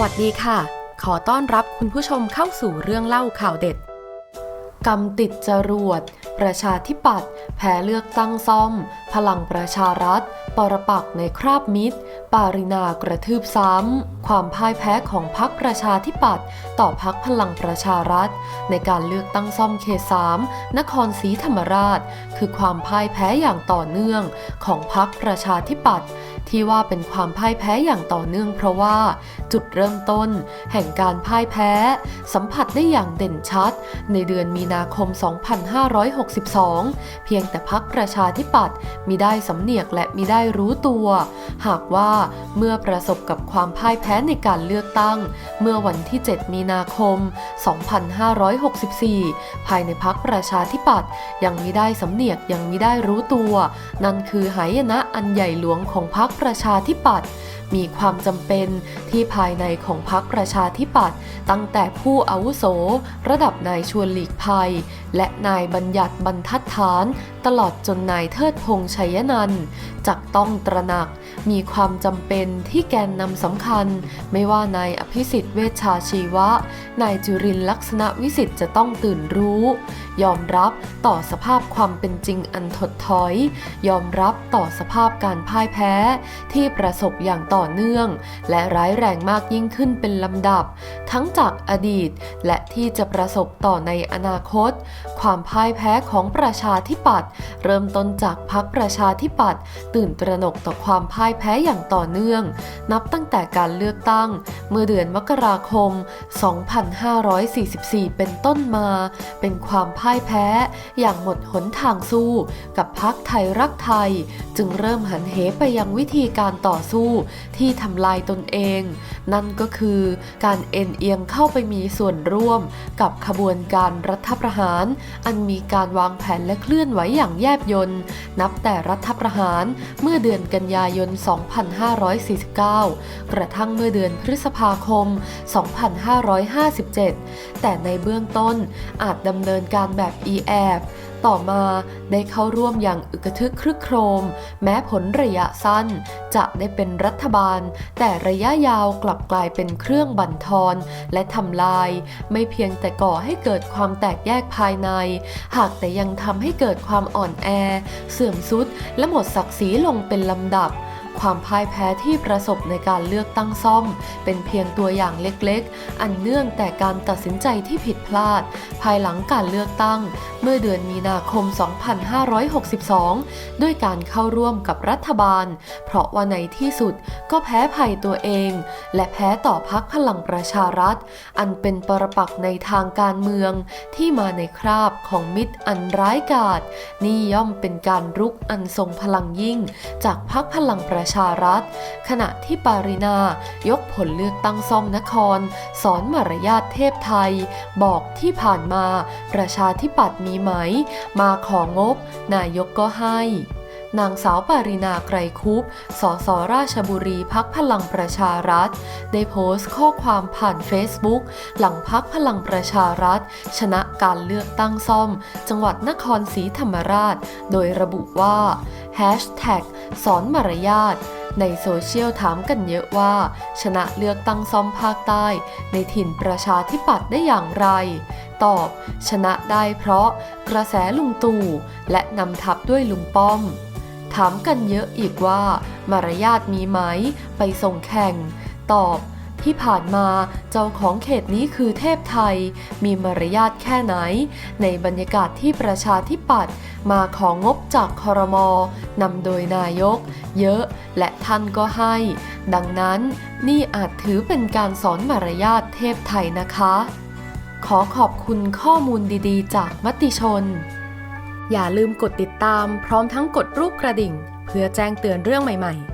วัสดีค่ะ ขอต้อนรับคุณผู้ชมเข้าสู่เรื่องเล่าข่าวเด็ด กำติดจรวด ประชาธิปัตย์แพ้เลือกตั้งซ่อม พลังประชารัฐ ปรปักในคราบมิตร ปารินากระทืบซ้ำ ความพ่ายแพ้ของพรรคประชาธิปัตย์ต่อพรรคพลังประชารัฐ ในการเลือกตั้งซ่อมเขตสามนครศรีธรรมราช คือความพ่ายแพ้อย่างต่อเนื่องของพรรคประชาธิปัตย์ ที่ว่าเป็นความพ่ายแพ้อย่างต่อเนื่องเพราะว่า จุดเริ่มต้น แห่งการพ่ายแพ้ สัมผัสได้อย่างเด่นชัด ในเดือนมีนาคม 2562 เพียงแต่พักประชาธิปัตย์มีได้สำเนียกและมีได้รู้ตัว หากว่าเมื่อประสบกับความพ่ายแพ้ในการเลือกตั้ง เมื่อวันที่ 7 มีนาคม 2564 ภายในพักประชาธิปัตย์ยังมีได้สำเนียกยังมีได้รู้ตัว นั่นคือหายนะอันใหญ่หลวงของพักประชาธิปัตย์มีความจำเป็นที่ภายในของพรรคประชาธิปัตย์ตั้งแต่ผู้อาวุโส ระดับนายชวนหลีกภัย และนายบัญญัติบรรทัดฐาน ตลอดจนนายเทิดพงษ์ชัยนันท์จักต้องตระหนักมีความจำเป็นที่แกนนำสำคัญ ไม่ว่านายอภิสิทธิ์เวชชาชีวะ นายจุรินทร์ลักษณะวิสิทธิ์จะต้องตื่นรู้ ยอมรับต่อสภาพความเป็นจริงอันถดถอย ยอมรับต่อสภาพการพ่ายแพ้ที่ประสบอย่างต่อเนื่อง และร้ายแรงมากยิ่งขึ้นเป็นลำดับ ทั้งจากอดีตและที่จะประสบต่อในอนาคต ความพ่ายแพ้ของประชาธิปัตย์เริ่มต้นจากพรรคประชาธิปัตย์ตื่นตระหนกต่อความพ่ายแพ้อย่างต่อเนื่อง นับตั้งแต่การเลือกตั้ง เมื่อเดือนมกราคม 2544 เป็นต้นมา เป็นความพ่ายแพ้อย่างหมดหนทางสู้ กับพรรคไทยรักไทย จึงเริ่มหันเหไปยังวิธีการต่อสู้ที่ทำลายตนเอง นั่นก็คือการเอ็นเอียงเข้าไปมีส่วนร่วม กับขบวนการรัฐประหาร อันมีการวางแผนและเคลื่อนไหวอย่างแยบยนต์ นับแต่รัฐประหารเมื่อเดือนกันยายน 2549 กระทั่งเมื่อเดือนพฤษภาคม 2557 แต่ในเบื้องต้นอาจดำเนินการแบบ e-app ต่อมาได้เข้าร่วมอย่างอึกระทึกครึกโครม แม้ผลระยะสั้น จะได้เป็นรัฐบาล แต่ระยะยาวกลับกลายเป็นเครื่องบั่นทอน และทำลาย ไม่เพียงแต่ก่อให้เกิดความแตกแยกภายใน หากแต่ยังทำให้เกิดความอ่อนแอ เสื่อมทรุดและหมดศักดิ์ศรีลงเป็นลำดับ ความพ่ายแพ้ที่ประสบในการเลือกตั้งซ่อม เป็นเพียงตัวอย่างเล็กๆ อันเนื่องแต่การตัดสินใจที่ผิดพลาด ภายหลังการเลือกตั้ง เมื่อเดือนมีนาคม 2562 ด้วยการเข้าร่วมกับรัฐบาล เพราะว่าในที่สุดก็แพ้ภัยตัวเอง และแพ้ต่อพักพลังประชารัฐ อันเป็นปรปักษ์ในทางการเมืองที่มาในคราบของมิตรอันร้ายกาจนี่ย่อมเป็นการรุกอันทรงพลังยิ่ง จากพักพลังประประชารัฐ ขณะที่ปารินายกผลเลือกตั้งซ่อมนคร สอนมารยาทเทพไทย บอกที่ผ่านมา ประชาธิปัตย์มีไหม มาของบ นายกก็ให้นางสาวปารินาไกรคุป สสราชบุรีพักพลังประชารัฐ ได้โพสต์ข้อความผ่านเฟซบุ๊กหลังพักพลังประชารัฐ ชนะการเลือกตั้งซ่อม จังหวัดนครศรีธรรมราช โดยระบุว่า สอนมารยาทในโซเชียลถามกันเยอะว่า ชนะเลือกตั้งซ่อมภาคใต้ ในถิ่นประชาธิปัตย์ได้อย่างไร ตอบ ชนะได้เพราะกระแสลุงตู่และนำทัพด้วยลุงป้อม ถามกันเยอะอีกว่า มารยาทมีไหม ไปส่งแข่ง ตอบ ที่ผ่านมาเจ้าของเขตนี้คือเทพไทย มีมารยาทแค่ไหน ในบรรยากาศที่ประชาธิปัตย์มาของงบจากคอรมอนำโดยนายก เยอะและท่านก็ให้ ดังนั้นนี่อาจถือเป็นการสอนมารยาทเทพไทยนะคะ ขอขอบคุณข้อมูลดีๆ จากมติชน อย่าลืมกดติดตามพร้อมทั้งกดรูปกระดิ่ง เพื่อแจ้งเตือนเรื่องใหม่ ๆ